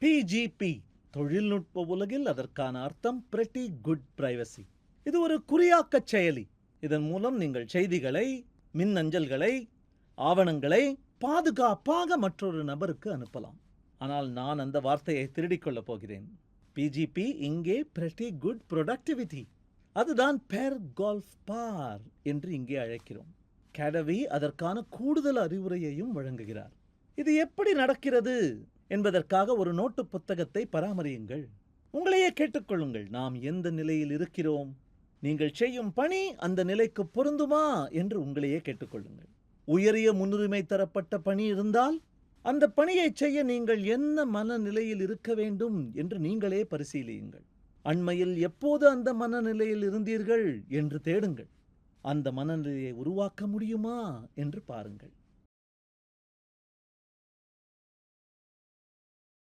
PGP தொழில்நுட்ப உலகில் அதற்கான அர்த்தம் pretty குட் பிரைவசி இது ஒரு குறியாக்கச் செயலி. இதன் மூலம் நீங்கள் செய்திகளை மின்னஞ்சல்களை ஆவணங்களை பாதுகாப்பாக மற்றொரு நபருக்கு அனுப்பலாம். ஆனால் நான் அந்த வார்த்தையை திருடிக்கொள்ளப் போகிறேன். பிஜிபி இங்கே pretty குட் ப்ரொடக்டிவிட்டி அதுதான் பேர் கோல்ஃப் பார் என்று இங்கே அழைக்கிறோம். கேடவி அதற்கான கூடுதல் அறிவுரையையும் வழங்குகிறார். இது எப்படி நடக்கிறது? என்பதற்காக ஒரு நோட்டு புத்தகத்தை பராமரியுங்கள். உங்களையே கேட்டுக்கொள்ளுங்கள் நாம் எந்த நிலையில் இருக்கிறோம்? நீங்கள் செய்யும் பணி அந்த நிலைக்கு பொருந்துமா என்று உங்களையே கேட்டுக்கொள்ளுங்கள். உயரிய முன்னுரிமை தரப்பட்ட பணி இருந்தால் அந்த பணியை செய்ய நீங்கள் என்ன மனநிலையில் இருக்க வேண்டும் என்று நீங்களே பரிசீலியுங்கள். அண்மையில் எப்போது அந்த மனநிலையில் இருந்தீர்கள் என்று தேடுங்கள். அந்த மனநிலையை உருவாக்க முடியுமா என்று பாருங்கள்.